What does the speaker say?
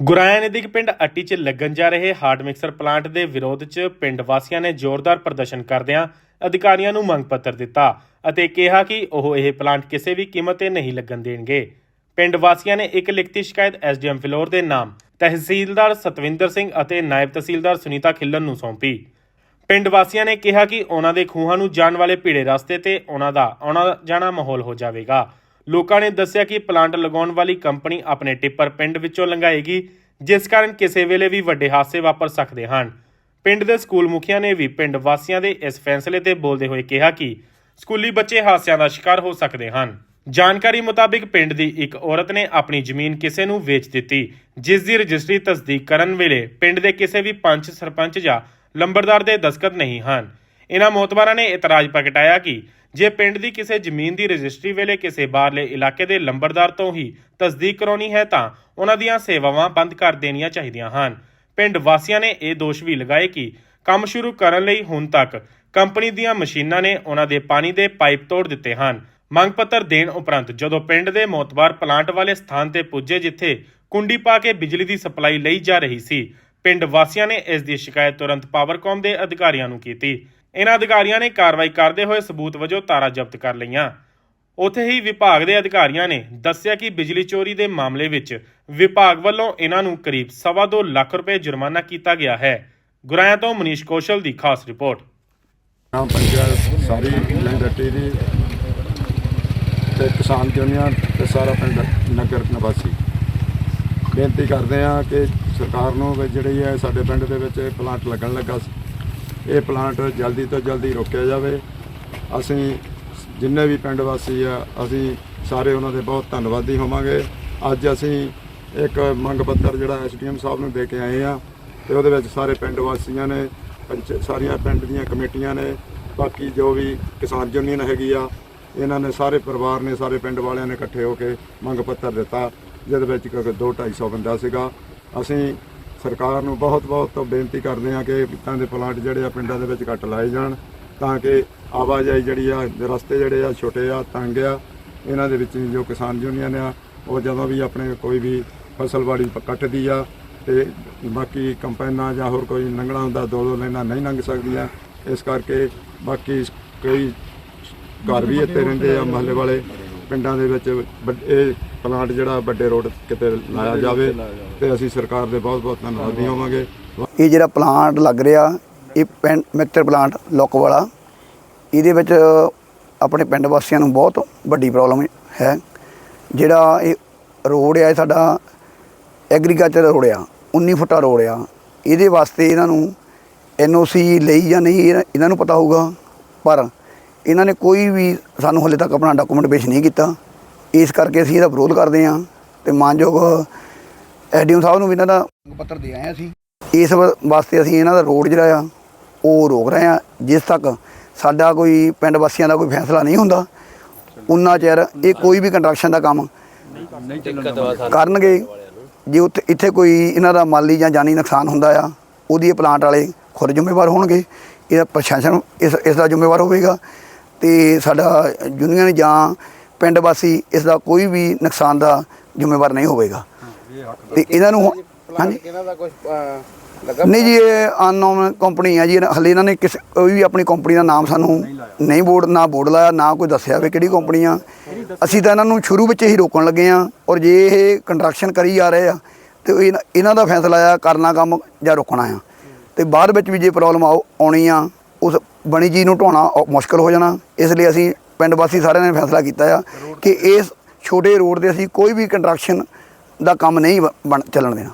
ਗੁਰਾਇਆ ਨਜ਼ਦੀਕ ਪਿੰਡ ਅੱਟੀ 'ਚ ਲੱਗਣ ਜਾ ਰਹੇ ਹਾਰਡ ਮਿਕਸਰ ਪਲਾਂਟ ਦੇ ਵਿਰੋਧ 'ਚ ਪਿੰਡ ਵਾਸੀਆਂ ਨੇ ਜ਼ੋਰਦਾਰ ਪ੍ਰਦਰਸ਼ਨ ਕਰਦਿਆਂ ਅਧਿਕਾਰੀਆਂ ਨੂੰ ਮੰਗ ਪੱਤਰ ਦਿੱਤਾ ਅਤੇ ਕਿਹਾ ਕਿ ਉਹ ਇਹ ਪਲਾਂਟ ਕਿਸੇ ਵੀ ਕੀਮਤ ਤੇ ਨਹੀਂ ਲੱਗਣ ਦੇਣਗੇ। ਪਿੰਡ ਵਾਸੀਆਂ ਨੇ ਇੱਕ ਲਿਖਤੀ ਸ਼ਿਕਾਇਤ ਐਸਡੀਐਮ ਫਿਲੌਰ ਦੇ ਨਾਮ, ਤਹਿਸੀਲਦਾਰ ਸਤਵਿੰਦਰ ਸਿੰਘ ਅਤੇ ਨਾਇਬ ਤਹਿਸੀਲਦਾਰ ਸੁਨੀਤਾ ਖਿੱਲਨ ਨੂੰ ਸੌਂਪੀ। ਪਿੰਡ ਵਾਸੀਆਂ ਨੇ ਕਿਹਾ ਕਿ ਉਹਨਾਂ ਦੇ ਖੂਹਾਂ ਨੂੰ ਜਾਣ ਵਾਲੇ ਭੀੜੇ ਰਸਤੇ ਤੇ ਉਹਨਾਂ ਦਾ ਆਉਣਾ ਜਾਣਾ ਮਾਹੌਲ ਹੋ ਜਾਵੇਗਾ। ਲੋਕਾਂ ਨੇ ਦੱਸਿਆ ਕਿ ਪਲਾਂਟ ਲਗਾਉਣ ਵਾਲੀ ਕੰਪਨੀ ਆਪਣੇ ਟਿੱਪਰ ਪਿੰਡ ਵਿੱਚੋਂ ਲੰਘਾਏਗੀ, ਜਿਸ ਕਾਰਨ ਕਿਸੇ ਵੇਲੇ ਵੀ ਵੱਡੇ ਹਾਦਸੇ ਵਾਪਰ ਸਕਦੇ ਹਨ। ਪਿੰਡ ਦੇ ਸਕੂਲ ਮੁਖੀਆਂ ਨੇ ਵੀ ਪਿੰਡ ਵਾਸੀਆਂ ਦੇ ਇਸ ਫੈਸਲੇ ਤੇ ਬੋਲਦੇ ਹੋਏ ਕਿਹਾ ਕਿ ਸਕੂਲੀ ਬੱਚੇ ਹਾਦਸਿਆਂ ਦਾ ਸ਼ਿਕਾਰ ਹੋ ਸਕਦੇ ਹਨ। ਜਾਣਕਾਰੀ ਮੁਤਾਬਿਕ ਪਿੰਡ ਦੀ ਇੱਕ ਔਰਤ ਨੇ ਆਪਣੀ ਜ਼ਮੀਨ ਕਿਸੇ ਨੂੰ ਵੇਚ ਦਿੱਤੀ, ਜਿਸ ਦੀ ਰਜਿਸਟਰੀ ਤਸਦੀਕ ਕਰਨ ਵੇਲੇ ਪਿੰਡ ਦੇ ਕਿਸੇ ਵੀ ਪੰਚ, ਸਰਪੰਚ ਜਾਂ ਲੰਬੜਦਾਰ ਦੇ ਦਸਖਤ ਨਹੀਂ ਹਨ। ਇਹਨਾਂ ਮੋਤਬਾਰਾਂ ਨੇ ਇਤਰਾਜ਼ ਪ੍ਰਗਟਾਇਆ ਕਿ ਜੇ ਪਿੰਡ ਦੀ ਕਿਸੇ ਜ਼ਮੀਨ ਦੀ ਰਜਿਸਟਰੀ ਵੇਲੇ ਕਿਸੇ ਬਾਹਰਲੇ ਇਲਾਕੇ ਦੇ ਲੰਬੜਦਾਰ ਤੋਂ ਹੀ ਤਸਦੀਕ ਕਰਾਉਣੀ ਹੈ, ਤਾਂ ਉਹਨਾਂ ਦੀਆਂ ਸੇਵਾਵਾਂ ਬੰਦ ਕਰ ਦੇਣੀਆਂ ਚਾਹੀਦੀਆਂ ਹਨ। ਪਿੰਡ ਵਾਸੀਆਂ ਨੇ ਇਹ ਦੋਸ਼ ਵੀ ਲਗਾਏ ਕਿ ਕੰਮ ਸ਼ੁਰੂ ਕਰਨ ਲਈ ਹੁਣ ਤੱਕ ਕੰਪਨੀ ਦੀਆਂ ਮਸ਼ੀਨਾਂ ਨੇ ਉਹਨਾਂ ਦੇ ਪਾਣੀ ਦੇ ਪਾਈਪ ਤੋੜ ਦਿੱਤੇ ਹਨ। ਮੰਗ ਪੱਤਰ ਦੇਣ ਉਪਰੰਤ ਜਦੋਂ ਪਿੰਡ ਦੇ ਮੋਤਬਾਰ ਪਲਾਂਟ ਵਾਲੇ ਸਥਾਨ ਤੇ ਪੁੱਜੇ ਜਿੱਥੇ ਕੁੰਡੀ ਪਾ ਕੇ ਬਿਜਲੀ ਦੀ ਸਪਲਾਈ ਲਈ ਜਾ ਰਹੀ ਸੀ, ਪਿੰਡ ਵਾਸੀਆਂ ਨੇ ਇਸ ਦੀ ਸ਼ਿਕਾਇਤ ਤੁਰੰਤ ਪਾਵਰਕਾਮ ਦੇ ਅਧਿਕਾਰੀਆਂ ਨੂੰ ਕੀਤੀ। ਇਹਨਾਂ ਅਧਿਕਾਰੀਆਂ ਨੇ ਕਾਰਵਾਈ ਕਰਦੇ ਹੋਏ ਸਬੂਤ ਵਜੋਂ ਤਾਰਾਂ ਜ਼ਬਤ ਕਰ ਲਈਆਂ। ਉੱਥੇ ਹੀ ਵਿਭਾਗ ਦੇ ਅਧਿਕਾਰੀਆਂ ਨੇ ਦੱਸਿਆ ਕਿ ਬਿਜਲੀ ਚੋਰੀ ਦੇ ਮਾਮਲੇ ਵਿੱਚ ਵਿਭਾਗ ਵੱਲੋਂ ਇਹਨਾਂ ਨੂੰ ਕਰੀਬ ਸਵਾ ਦੋ ਲੱਖ ਰੁਪਏ ਜੁਰਮਾਨਾ ਕੀਤਾ ਗਿਆ ਹੈ। ਗੁਰਾਇਆ ਤੋਂ ਮਨੀਸ਼ ਕੌਸ਼ਲ ਦੀ ਖਾਸ ਰਿਪੋਰਟ। ਗ੍ਰਾਮ ਪੰਚਾਇਤ ਸਾਰੀ ਲੰਗੱਟੀ ਦੀ ਤੇ ਕਿਸਾਨ ਯੂਨੀਅਨ ਤੇ ਸਾਰਾ ਪਿੰਡ ਨਗਰ ਨਿਵਾਸੀ। ਬੇਨਤੀ ਕਰਦੇ ਆ ਕਿ ਸਰਕਾਰ ਨੂੰ ਵੀ ਜਿਹੜੀ ਹੈ ਸਾਡੇ ਪਿੰਡ ਦੇ ਵਿੱਚ ਪਲਾਂਟ ਲੱਗਣ ਲੱਗਾ ਸੀ। ਇਹ ਪਲਾਂਟ ਜਲਦੀ ਤੋਂ ਜਲਦੀ ਰੋਕਿਆ ਜਾਵੇ। ਅਸੀਂ ਜਿੰਨੇ ਵੀ ਪਿੰਡ ਵਾਸੀ ਆ, ਅਸੀਂ ਸਾਰੇ ਉਹਨਾਂ ਦੇ ਬਹੁਤ ਧੰਨਵਾਦੀ ਹੋਵਾਂਗੇ। ਅੱਜ ਅਸੀਂ ਇੱਕ ਮੰਗ ਪੱਤਰ ਜਿਹੜਾ ਐਸਡੀਐਮ ਸਾਹਿਬ ਨੂੰ ਦੇ ਕੇ ਆਏ ਆ ਤੇ ਉਹਦੇ ਵਿੱਚ ਸਾਰੇ ਪਿੰਡ ਵਾਸੀਆਂ ਨੇ, ਪੰਚ, ਸਾਰੀਆਂ ਪਿੰਡ ਦੀਆਂ ਕਮੇਟੀਆਂ ਨੇ, ਬਾਕੀ ਜੋ ਵੀ ਕਿਸਾਨ ਯੂਨੀਅਨ ਹੈਗੀ ਆ, ਇਹਨਾਂ ਨੇ ਸਾਰੇ ਪਰਿਵਾਰ ਨੇ, ਸਾਰੇ ਪਿੰਡ ਵਾਲਿਆਂ ਨੇ ਇਕੱਠੇ ਹੋ ਕੇ ਮੰਗ ਪੱਤਰ ਦਿੱਤਾ, ਜਿਹਦੇ ਵਿੱਚ ਕੋਈ ਦੋ 250 ਬੰਦਾ ਸੀਗਾ। ਅਸੀਂ ਸਰਕਾਰ ਨੂੰ ਬਹੁਤ ਬਹੁਤ ਬੇਨਤੀ ਕਰਦੇ ਹਾਂ ਕਿ ਪਿੰਡਾਂ ਦੇ ਪਲਾਂਟ ਜਿਹੜੇ ਆ ਪਿੰਡਾਂ ਦੇ ਵਿੱਚ ਘੱਟ ਲਾਏ ਜਾਣ ਤਾਂ ਕਿ ਆਵਾਜਾਈ ਜਿਹੜੀ ਆ ਰਸਤੇ ਜਿਹੜੇ ਆ ਛੋਟੇ ਆ, ਤੰਗ ਆ, ਇਹਨਾਂ ਦੇ ਵਿੱਚ ਜੋ ਕਿਸਾਨ ਯੂਨੀਅਨ ਆ, ਉਹ ਜਦੋਂ ਵੀ ਆਪਣੇ ਕੋਈ ਵੀ ਫਸਲਵਾੜੀ ਕੱਟਦੀ ਆ ਤੇ ਬਾਕੀ ਕੰਪੈਨਾਂ ਜਾਂ ਹੋਰ ਕੋਈ ਲੰਘਣਾ ਹੁੰਦਾ, ਦੋ ਦੋ ਲਾਈਨਾਂ ਨਹੀਂ ਲੰਘ ਸਕਦੀਆਂ। ਇਸ ਕਰਕੇ ਬਾਕੀ ਕਈ ਘਰ ਵੀ ਇੱਥੇ ਰਹਿੰਦੇ ਆ, ਮਹੱਲੇ ਵਾਲੇ ਪਿੰਡਾਂ ਦੇ ਵਿੱਚ ਵੱਡ- ਇਹ ਪਲਾਂਟ ਜਿਹੜਾ ਵੱਡੇ ਰੋਡ ਕਿਤੇ ਲਾਇਆ ਜਾਵੇ ਤੇ ਅਸੀਂ ਸਰਕਾਰ ਦੇ ਬਹੁਤ ਬਹੁਤ ਧੰਨਵਾਦੀ ਹੋਵਾਂਗੇ। ਇਹ ਜਿਹੜਾ ਪਲਾਂਟ ਲੱਗ ਰਿਹਾ, ਇਹ ਪਿੰਡ ਮਿਕਸਰ ਪਲਾਂਟ ਲੁੱਕ ਵਾਲਾ, ਇਹਦੇ ਵਿੱਚ ਆਪਣੇ ਪਿੰਡ ਵਾਸੀਆਂ ਨੂੰ ਬਹੁਤ ਵੱਡੀ ਪ੍ਰੋਬਲਮ ਹੈ। ਜਿਹੜਾ ਇਹ ਰੋਡ ਆ, ਇਹ ਸਾਡਾ ਐਗਰੀਕਲਚਰ ਰੋਡ ਆ 19 ਫੁੱਟਾ ਰੋਡ ਆ। ਇਹਦੇ ਵਾਸਤੇ ਇਹਨਾਂ ਨੂੰ ਐਨਓਸੀ ਲਈ ਜਾਂ ਨਹੀਂ ਇਹਨਾਂ ਨੂੰ ਪਤਾ ਹੋਊਗਾ, ਪਰ ਇਹਨਾਂ ਨੇ ਕੋਈ ਵੀ ਸਾਨੂੰ ਹਲੇ ਤੱਕ ਆਪਣਾ ਡਾਕੂਮੈਂਟ ਪੇਸ਼ ਨਹੀਂ ਕੀਤਾ। ਇਸ ਕਰਕੇ ਅਸੀਂ ਇਹਦਾ ਵਿਰੋਧ ਕਰਦੇ ਹਾਂ ਤੇ ਮਾਨਯੋਗ ਐਡੀਐਮ ਸਾਹਿਬ ਨੂੰ ਵੀ ਇਹਨਾਂ ਦਾ ਪੱਤਰ ਦੇ ਆਏ ਅਸੀਂ। ਇਸ ਵਾਸਤੇ ਅਸੀਂ ਇਹਨਾਂ ਦਾ ਰੋਡ ਜਿਹੜਾ ਆ ਉਹ ਰੋਕ ਰਹੇ ਆ ਜਿਸ ਤੱਕ ਸਾਡਾ ਕੋਈ ਪਿੰਡ ਵਾਸੀਆਂ ਦਾ ਕੋਈ ਫੈਸਲਾ ਨਹੀਂ ਹੁੰਦਾ ਉਨਾ ਚਿਰ ਇਹ ਕੋਈ ਵੀ ਕੰਸਟਰਕਸ਼ਨ ਦਾ ਕੰਮ ਕਰਨਗੇ। ਜੇ ਉੱਥੇ ਇੱਥੇ ਕੋਈ ਇਹਨਾਂ ਦਾ ਮਾਲੀ ਜਾਂ ਜਾਨੀ ਨੁਕਸਾਨ ਹੁੰਦਾ ਆ ਉਹਦੀ ਇਹ ਪਲਾਂਟ ਵਾਲੇ ਖੁਦ ਜ਼ਿੰਮੇਵਾਰ ਹੋਣਗੇ ਇਹਦਾ ਪ੍ਰਸ਼ਾਸਨ ਇਸ ਇਸ ਦਾ ਜ਼ਿੰਮੇਵਾਰ ਹੋਵੇਗਾ ਤੇ ਸਾਡਾ ਯੂਨੀਅਨ ਜਾਂ ਪਿੰਡ ਵਾਸੀ ਇਸ ਦਾ ਕੋਈ ਵੀ ਨੁਕਸਾਨ ਦਾ ਜ਼ਿੰਮੇਵਾਰ ਨਹੀਂ ਹੋਵੇਗਾ। ਤੇ ਇਹਨਾਂ ਨੂੰ ਹਾਂਜੀ? ਇਹਨਾਂ ਦਾ ਕੁਝ ਨਹੀਂ ਜੀ, ਇਹ ਅਨਨੋਨ ਕੰਪਨੀ ਆ ਜੀ ਇਹਨਾਂ- ਹਲੇ ਇਹਨਾਂ ਨੇ ਕਿਸ ਕੋਈ ਵੀ ਆਪਣੀ ਕੰਪਨੀ ਦਾ ਨਾਮ ਸਾਨੂੰ ਨਹੀਂ ਬੋਰਡ ਨਾ ਬੋਰਡ ਲਾਇਆ, ਨਾ ਕੋਈ ਦੱਸਿਆ ਵੀ ਕਿਹੜੀ ਕੰਪਨੀ ਆ। ਅਸੀਂ ਤਾਂ ਇਹਨਾਂ ਨੂੰ ਸ਼ੁਰੂ ਵਿੱਚ ਹੀ ਰੋਕਣ ਲੱਗੇ ਆ ਔਰ ਜੇ ਇਹ ਕੰਸਟਰਕਸ਼ਨ ਕਰੀ ਜਾ ਰਹੇ ਆ, ਤੇ ਇਹਨਾਂ ਦਾ ਫੈਸਲਾ ਆ ਕਰਨਾ ਕੰਮ ਜਾਂ ਰੋਕਣਾ ਆ। ਤੇ ਬਾਅਦ ਵਿੱਚ ਵੀ ਜੇ ਪ੍ਰੋਬਲਮ ਆਉਣੀ ਆ, ਉਸ ਬਣੀ ਚੀਜ਼ ਨੂੰ ਢੋਣਾ ਔ- ਮੁਸ਼ਕਲ ਹੋ ਜਾਣਾ। ਇਸ ਲਈ ਅਸੀਂ ਪਿੰਡ ਵਾਸੀ ਸਾਰਿਆਂ ਨੇ ਫੈਸਲਾ ਕੀਤਾ ਆ ਕਿ ਇਸ ਛੋਟੇ ਰੋਡ ਦੇ ਅਸੀਂ ਕੋਈ ਵੀ ਕੰਸਟਰਕਸ਼ਨ ਦਾ ਕੰਮ ਨਹੀਂ ਬ- ਬਣ ਚੱਲਣ ਦੇਣਾ।